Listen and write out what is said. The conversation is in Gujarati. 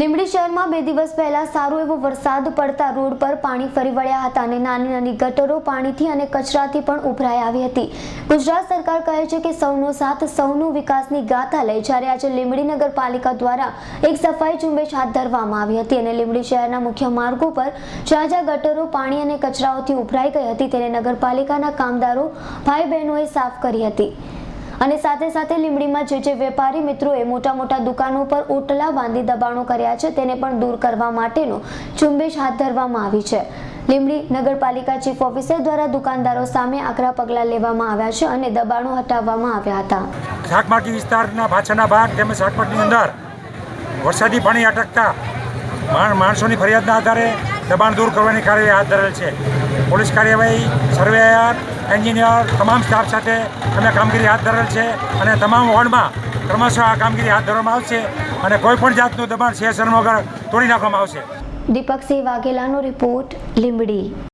લીંબડી શહેરમાં બે દિવસ પહેલા સારો એવો વરસાદ પડતા રોડ પર પાણી ફરી વળ્યા હતા અને નાની નાની ગટરો પાણીથી અને કચરાથી પણ ઉભરાઈ આવી હતી. ગુજરાત સરકાર કહે છે કે સૌનો સાથ, સૌનો વિકાસની ગાથા લઈ જ્યારે આજે લીંબડી નગરપાલિકા દ્વારા એક સફાઈ ઝુંબેશ હાથ ધરવામાં આવી હતી અને લીંબડી શહેરના મુખ્ય માર્ગો પર જ્યાં જ્યાં ગટરો, પાણી અને કચરાઓથી ઉભરાઈ ગઈ હતી તેને નગરપાલિકાના કામદારો ભાઈ બહેનોએ સાફ કરી હતી. અને સાથે સાથે લીંબડીમાં જે જે વેપારી મિત્રોએ મોટા મોટા દુકાનો પર ઓટલા બાંધી દબાણો કર્યા છે, તેને પણ દૂર કરવા માટેનો ઝુંબેશ હાથ ધરવામાં આવી છે. લીંબડી નગરપાલિકા ચીફ ઓફિસર દ્વારા દુકાનદારો સામે આકરા પગલાં લેવામાં આવ્યા છે અને દબાણો હટાવવામાં આવ્યા હતા. શાકમાર્કેટ વિસ્તારના પાછળના ભાગ તેમજ શાકમાર્કેટની અંદર વરસાદી પાણી અટકતા માણસોની ફરિયાદના આધારે દબાણ દૂર કરવાની કાર્યવાહી હાથ ધરેલ છે. પોલીસ કાર્યવાહી સર્વેયર એન્જિનિયર, તમામ સ્ટાફ સાથે અમે કામગીરી હાથ ધરેલ છે અને તમામ વોર્ડમાં ક્રમશઃ આ કામગીરી હાથ ધરવામાં આવશે અને કોઈ પણ જાતનું દબાણ શેષ વગર તોડી નાખવામાં આવશે. દીપકસિંહ વાઘેલાનો રિપોર્ટ લીંબડી.